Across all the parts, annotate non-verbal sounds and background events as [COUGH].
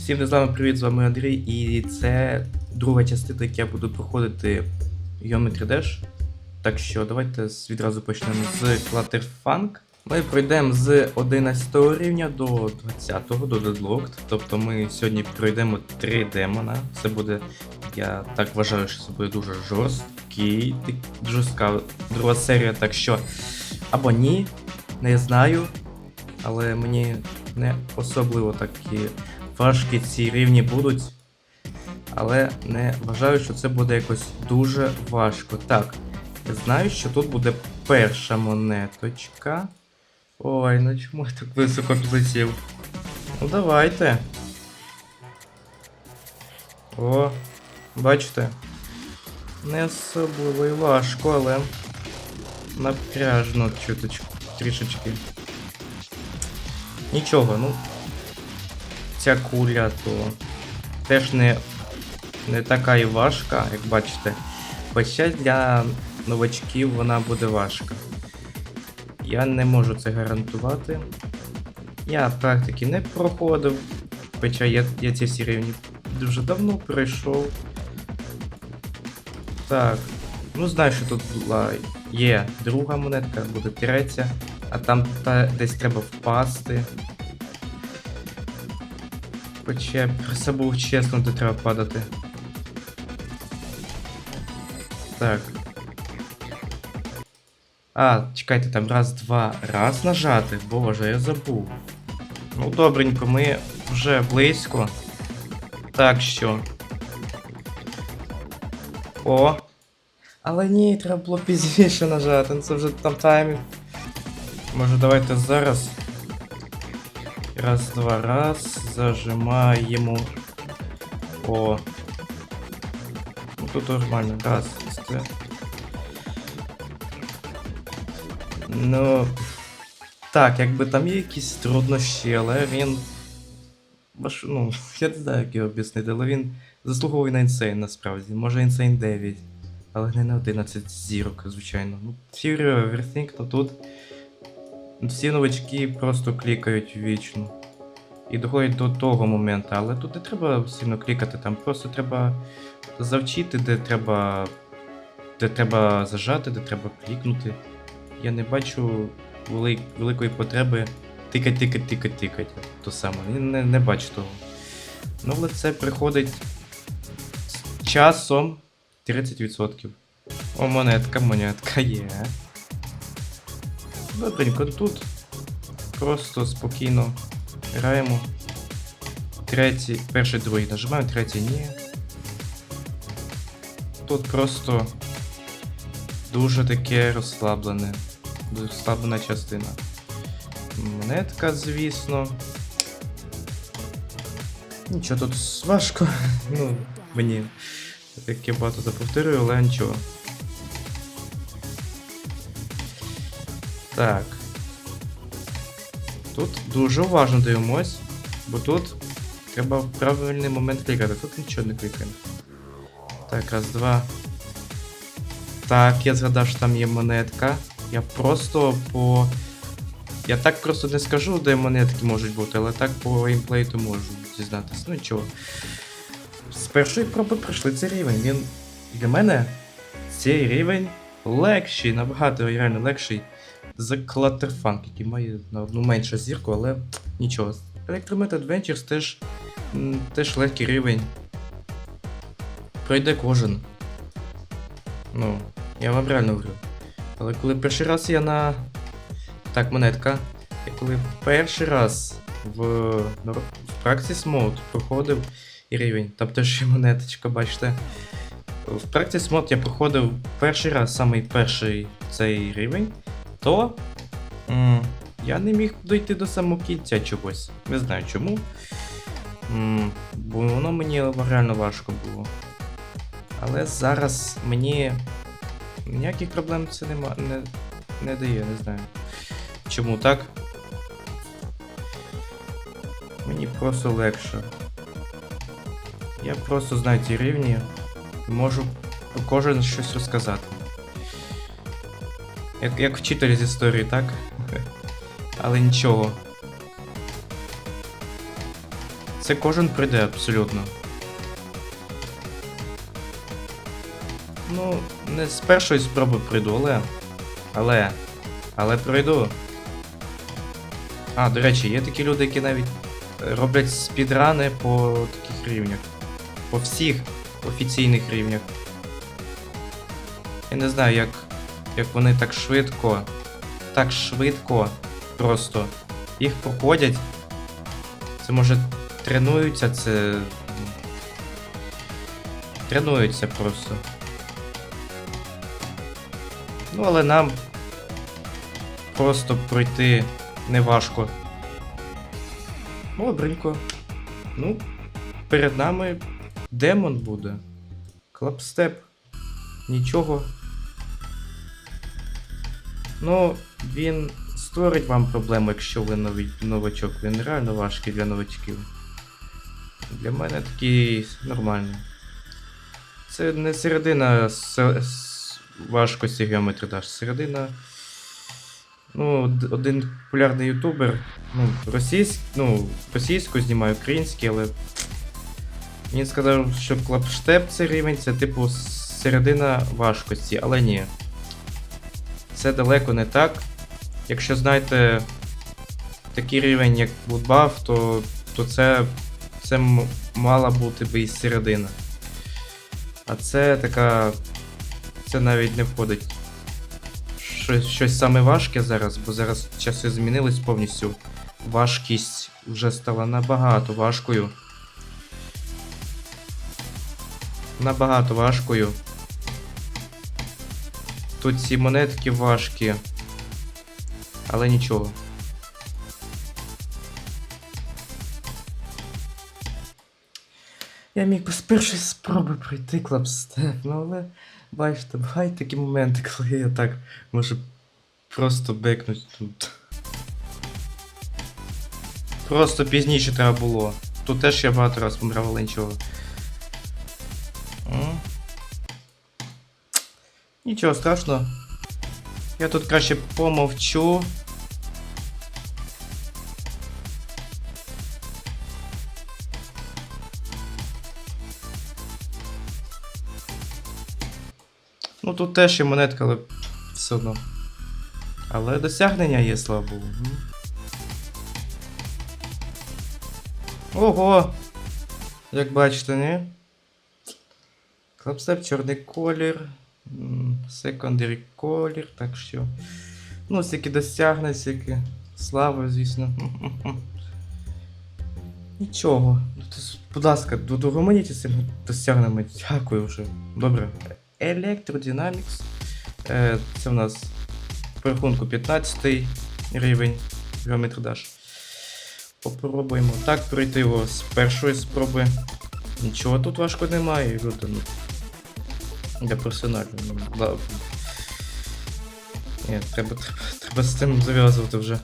Всім не з вами привіт, з вами Андрій, і це друга частина, як я буду проходити Geometry Dash. Так що давайте відразу почнемо з Clutterfunk. Ми пройдемо з 11 рівня до 20-го, до Deadlocked. Тобто ми сьогодні пройдемо 3 демона. Це буде, я так вважаю, що це буде дуже жорсткий, жорстка друга серія, так що або ні, не знаю. Але мені не особливо такі важкі ці рівні будуть. Але не вважаю, що це буде якось дуже важко. Так, знаю, що тут буде перша монеточка. Ой, ну чому я так високо підлетів? Ну давайте. О, бачите? Не особливо і важко, але напряжно чуточку, трішечки. Нічого, ну. Ця куля то теж не, не така і важка, як бачите. Хоча для новачків вона буде важка. Я не можу це гарантувати. Я практики не проходив. Хоча я, я ці всі рівні дуже давно пройшов. Так. Ну знаю, що тут була є друга монетка, буде третя, а там та, десь треба впасти. Хоча я забув чесно, де треба падати. Так. А, чекайте, там раз, два, раз нажати. Боже, я забув. Ну, добренько, ми вже близько. Так що. О! Але ні, треба було пізніше нажати, ну це вже там таймінг. Може давайте зараз. Раз, два, раз. Зажимаємо. О. Ну тут нормально. Раз. Це. Ну. Так, якби там є якісь труднощі, але він. Ваш, ну, [LAUGHS] я не знаю, як його об'яснити, але він заслуговує на інсейн насправді. Може інсейн 9. Але не на 11 зірок, звичайно. Ну, Fury Everything, то тут всі новачки просто клікають вічно. І доходять до того моменту, але тут не треба сильно клікати, там просто треба завчити, де треба. Де треба зажати, де треба клікнути. Я не бачу вели- великої потреби тикать, тикать, тикать, тикать. То саме. Я не, не бачу того. Ну, але це приходить з часом 30%. О, монетка, монетка є. Добренько, тут просто спокійно граємо. Третій, перший, другий нажимаємо, третій ні. Тут просто дуже таке розслаблене. Розслаблена частина. Монетка, звісно. Нічого тут важко. Ну, мені таке багато заповторюю, але нічого. Так. Тут дуже уважно дивимось, бо тут треба в правильний момент клікати. Тут нічого не клікаємо. Так, раз, два. Так, я згадав, що там є монетка. Я просто по. Я так просто не скажу, де монетки можуть бути, але так по геймплею можу дізнатися. Ну нічого. З першої проби пройшли цей рівень. Він для мене цей рівень легший, набагато реально легший за Clutterfunk, який має на одну меншу зірку, але нічого. Electromet Adventures теж, теж легкий рівень. Пройде кожен. Ну, я вам реально говорю. Але коли перший раз я на. Так, монетка. Я коли перший раз в, в Practice Mode проходив і рівень, там теж є монеточка, бачите. В Practice Mode я проходив перший раз, самий перший цей рівень, то м, я не міг дойти до самого кінця чогось. Не знаю чому. М, бо воно мені реально важко було. Але зараз мені ніяких проблем це нема, не, не дає, не знаю. Чому так? Мені просто легше. Я просто знаю ті рівні. Можу кожен щось розказати. Як, як вчитель з історії, так? Але нічого. Це кожен прийде абсолютно. Ну, не з першої спроби прийду, але. Але. Але пройду. А, до речі, є такі люди, які навіть роблять спідрани по таких рівнях. По всіх офіційних рівнях. Я не знаю, як, як вони так швидко. Так швидко просто їх проходять. Це може тренуються, це. Тренуються просто. Ну, але нам просто пройти не важко. Добренько. Ну, перед нами демон буде. Клапстеп. Нічого. Ну, він створить вам проблему, якщо ви новий новачок. Він реально важкий для новачків. Для мене такий нормальний. Це не середина с- важкості геометри Dash, середина. Ну, один популярний ютубер, ну, російсь, ну, російською знімає український, але. Він сказав, що клапштеп це рівень, це типу середина важкості, але ні. Це далеко не так. Якщо знаєте такий рівень, як Bloodbath, то, то це, це мала бути би і середина. А це така. Це навіть не входить. Щось, щось саме важке зараз, бо зараз часи змінились повністю. Важкість вже стала набагато важкою. Набагато важкою. Тут ці монетки важкі. Але нічого. Я міг би з першої спроби пройти клапстеп, ну але бачите, бувають такі моменти, коли я так можу просто бекнуть тут. Просто пізніше треба було. Тут теж я багато раз помирав, але нічого. Нічого страшного. Я тут краще помовчу. Ну тут теж є монетка, але все одно. Але досягнення є, слава. Ого! Як бачите, ні? Клапстеп, чорний колір. Secondary колір, так що. Ну, стільки досягнень, стільки слави, звісно. [LAUGHS] Нічого. Ну, Будь ласка, до- догомоніться з цими досягненнями. Дякую вже. Добре. Electrodynamics. Е, це в нас по рахунку 15 рівень Geometry Dash. Попробуємо так пройти його з першої спроби. Нічого тут важко немає, люди. Ну, для персонажу. Да. Ні, треба, треба, з цим зав'язувати вже.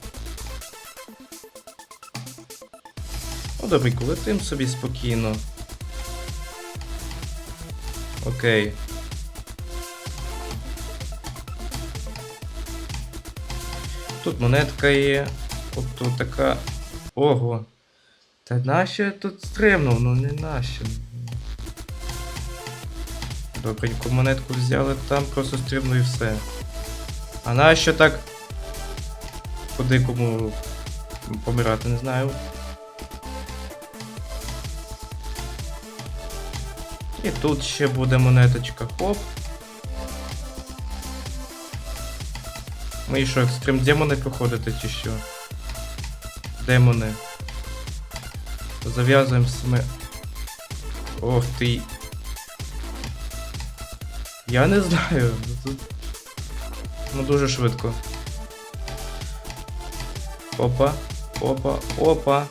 Ну, добренько, летим собі спокійно. Окей. Тут монетка є. От така. Ого. Та нащо тут стрибнув? Ну не нащо. Добренько монетку взяли, там просто стрибну і все. А нащо так по дикому помирати, не знаю. І тут ще буде монеточка. Хоп. Ми що, екстрим демони проходити чи що? Демони. Зав'язуємо ми. Ох ти. Я не знаю. Тут... Ну дуже швидко. Опа, опа, опа.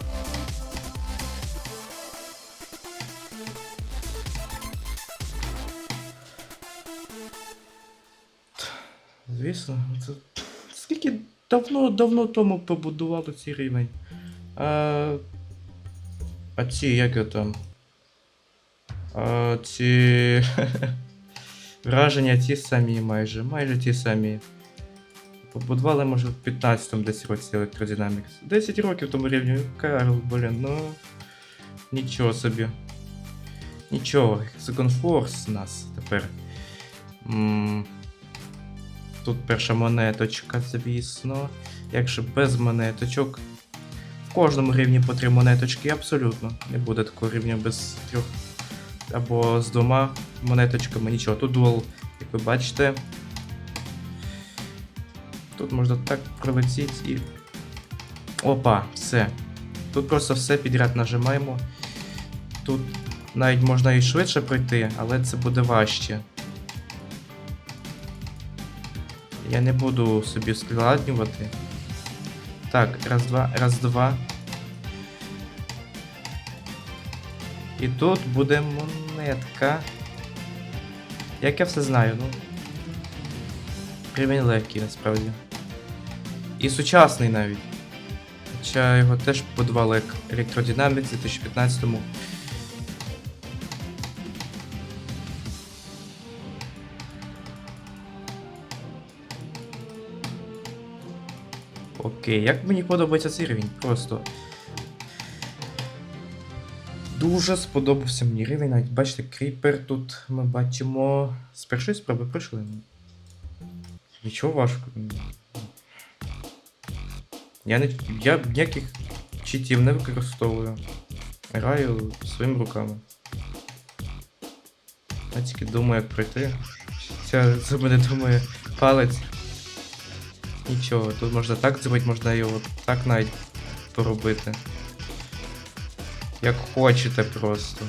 Звісно, це скільки давно давно тому побудували цей рівень. А, а ці, як його там? А, ці. [LAUGHS] Враження ті самі майже, майже ті самі. Побудували, може, в 15-му десь році Electrodynamics. 10 років тому рівню. Карл, блін, ну. Нічого собі. Нічого, Second Force нас тепер. м Тут перша монеточка, звісно. Якщо без монеточок. В кожному рівні по три монеточки абсолютно. Не буде такого рівня без трьох. Або з двома монеточками. Нічого. Тут дуал, як ви бачите. Тут можна так пролетіти і. Опа, все. Тут просто все підряд нажимаємо. Тут навіть можна і швидше пройти, але це буде важче. Я не буду собі складнювати. Так, раз, два, раз, два. І тут буде монетка. Як я все знаю, ну. Рівень легкий насправді. І сучасний навіть. Хоча його теж побудували як Electrodynamics у 2015-му. Окей, як мені подобається цей рівень, просто. Дуже сподобався мені рівень, навіть бачите, кріпер тут ми бачимо. З першої спроби прийшли. Нічого важко. Я не. Я ніяких читів не використовую. Граю своїми руками. Я тільки думаю, як пройти. Це, це мене думає палець. Нічого, тут можна так зробити, можна його так навіть поробити. Як хочете просто.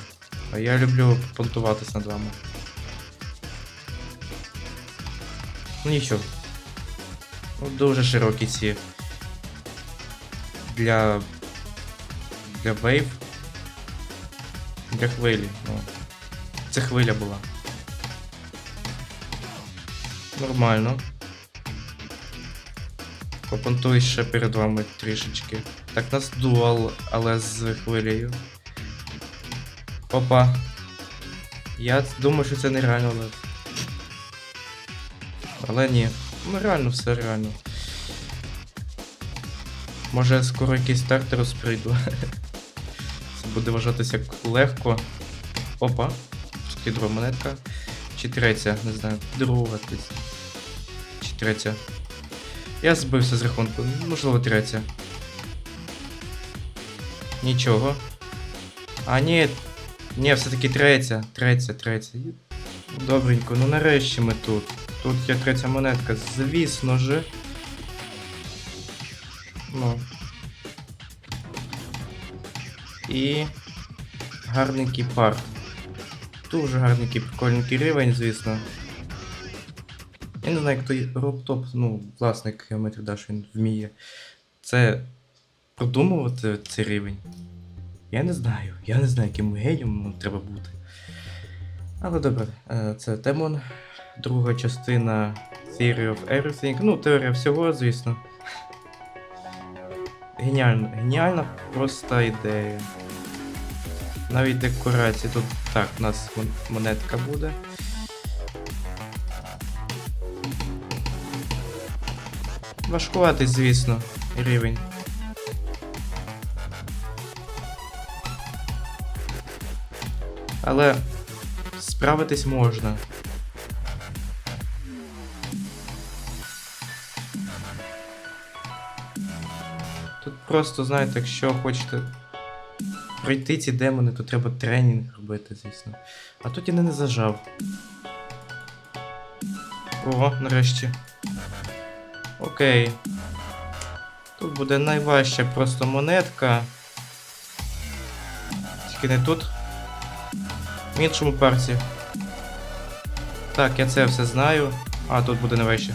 А я люблю понтуватись над вами. Ну нічого. Ну, дуже широкі ці. Для. Для вейв. Для хвилі. Ну. Це хвиля була. Нормально. Попонтуюсь ще перед вами трішечки. Так, у нас дуал, але з хвилею. Опа. Я думаю, що це нереально, але. Але ні. Ну реально, все реально. Може скоро якийсь стартерус прийду. [LAUGHS] Це буде вважатися легко. Опа. Тут друга монетка. Чи третя, не знаю. Друга десь. Чи третя. Я збився з рахунку, можливо, третя. Нічого. А, ні. Ні, все-таки третя. Третя, третя. Добренько, ну нарешті ми тут. Тут є третя монетка, звісно же. Ну. І. Гарненький парт. Дуже гарненький прикольненький рівень, звісно. Я не знаю, як той Роптоп, ну, власник Geometry Dash, він вміє. Це продумувати цей рівень. Я не знаю. Я не знаю, яким генієм треба бути. Але добре, е, це Демон. Друга частина Theory of Everything. Ну, теорія всього, звісно. Геніальна, геніальна проста ідея. Навіть декорації тут. Так, у нас монетка буде. Важкуватий, звісно, рівень. Але справитись можна. Тут просто, знаєте, якщо хочете пройти ці демони, то треба тренінг робити, звісно. А тут я не зажав. Ого, нарешті. Окей. Тут буде найважча просто монетка. Тільки не тут. Іншому парці. Так, я це все знаю. А, тут буде найважче.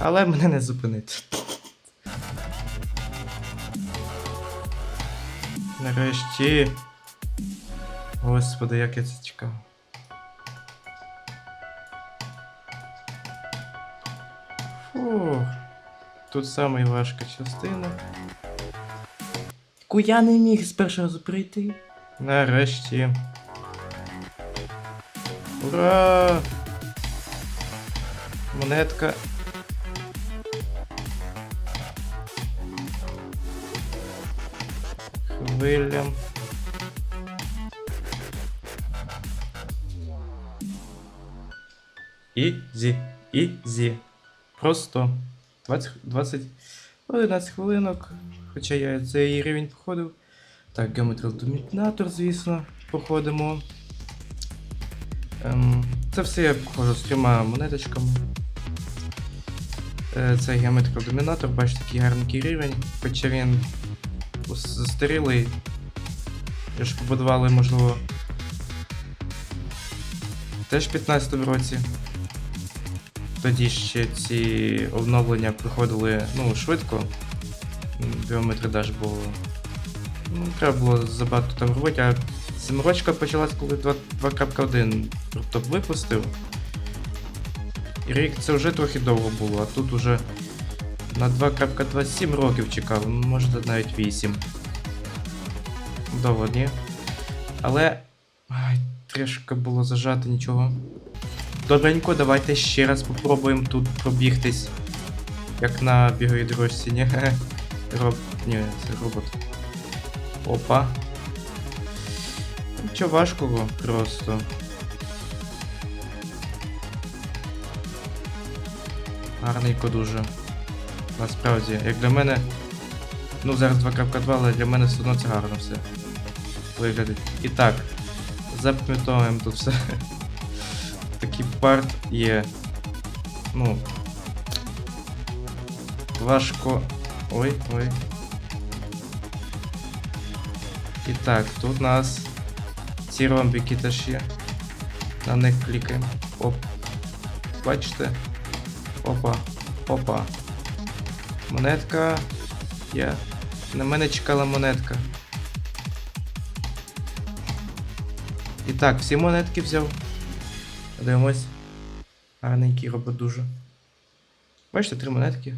Але мене не зупинить. Нарешті. Господи, як я це чекав. Фух. Тут саме частина. Яку я не міг з першого разу прийти. Нарешті. Ура! Монетка. Вильям. Ізі, ізі. Просто 20, 20, 11 хвилинок. Хоча я цей рівень проходив. Так, Geometry Dominator, звісно, проходимо. Ем, це все я проходжу з трьома монеточками. Е, Це Geometry Dominator, бачите, такий гарненький рівень, хоча він застарілий. Його ж побудували, можливо. Теж в 15-му році. Тоді ще ці обновлення приходили ну, швидко. Біометри Dash було. Ну, треба було забагато там робити, а Семирочка почалась, коли 2.1 топ випустив. І рік це вже трохи довго було, а тут уже на 2.27 років чекав, може навіть 8. Довго, ні? Але. Ай, трішки було зажати нічого. Добренько, давайте ще раз попробуємо тут пробігтись. Як на біговій дорожці, ні? [LAUGHS] Роб... Ні, це робот. Опа. Нічого важкого просто. Гарненько дуже. Насправді, як для мене. Ну, зараз 2.2, але для мене все одно це гарно все. Виглядить. І так, запам'ятовуємо тут все. [LAUGHS] Такий парт є. Ну. Важко. Ой, ой. І так, тут у нас ці ромбики теж є. На них клікаємо. Оп. Бачите? Опа. Опа. Монетка. Є. На мене чекала монетка. І так, всі монетки взяв. Дивимось. Гарненький робот дуже. Бачите, три монетки.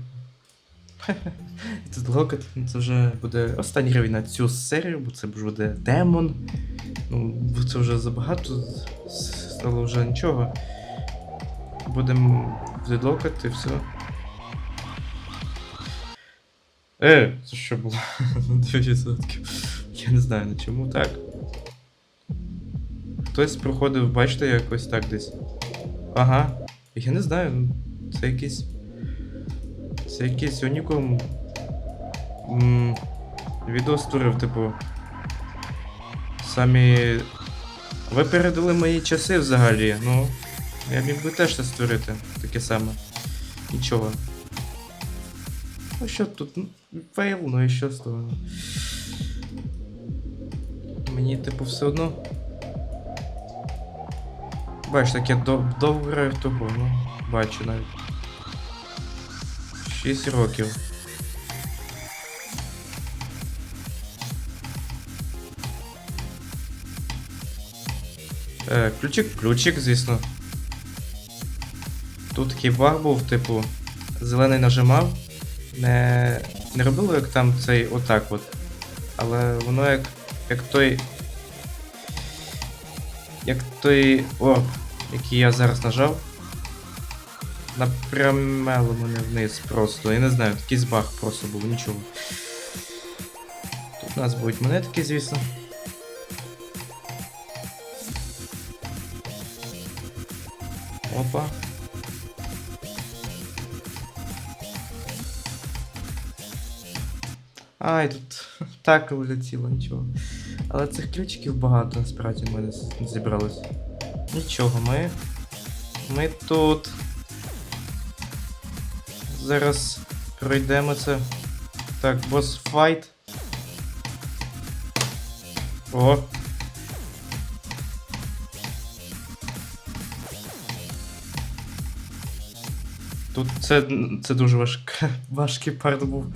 [LAUGHS] Тут локот, ну, це вже буде останній рівень на цю серію, бо це вже буде демон. Ну, бо це вже забагато стало вже нічого. Будемо відлокати і все. Е, це що було? [LAUGHS] 9%. Я не знаю на чому так. Хтось проходив, бачите, якось так десь. Ага. Я не знаю, ну, це якийсь. Це якийсь унікум. Відео створив, типу. Самі. Ви передали мої часи взагалі, ну. Я міг би теж це створити. Таке саме. Нічого. Ну що тут? Фейл, ну і що з того? Мені, типу, все одно. Бачиш, так я дов- довго граю в того, ну, бачу навіть. 6 років. Е, ключик, ключик, звісно. Тут такий був, типу, зелений нажимав. Не, не робило як там цей отак от. Але воно як. як той. Як той орб, який я зараз нажав. Напрямело мене вниз просто. Я не знаю, такий баг просто був, нічого. Тут у нас будуть монетки, звісно. Опа. Ай, тут [LAUGHS] так вилетіло, нічого. Але цих ключиків багато насправді в мене зібралось. Нічого, ми. Ми тут. Зараз пройдемо це. Так, бос файт. О. Тут це, це дуже важка, [LAUGHS] важкий парт був.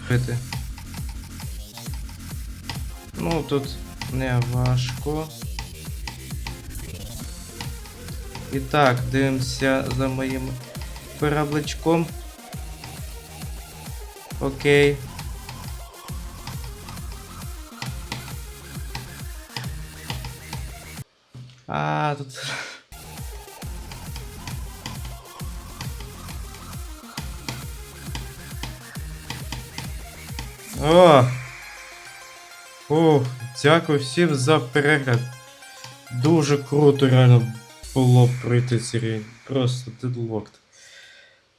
Ну, тут не важко. І так, дивимося за моїм корабличком. Окей. А, тут. О! О, Дякую всім за перегляд. Дуже круто реально було пройти рівень. Просто дедлокт.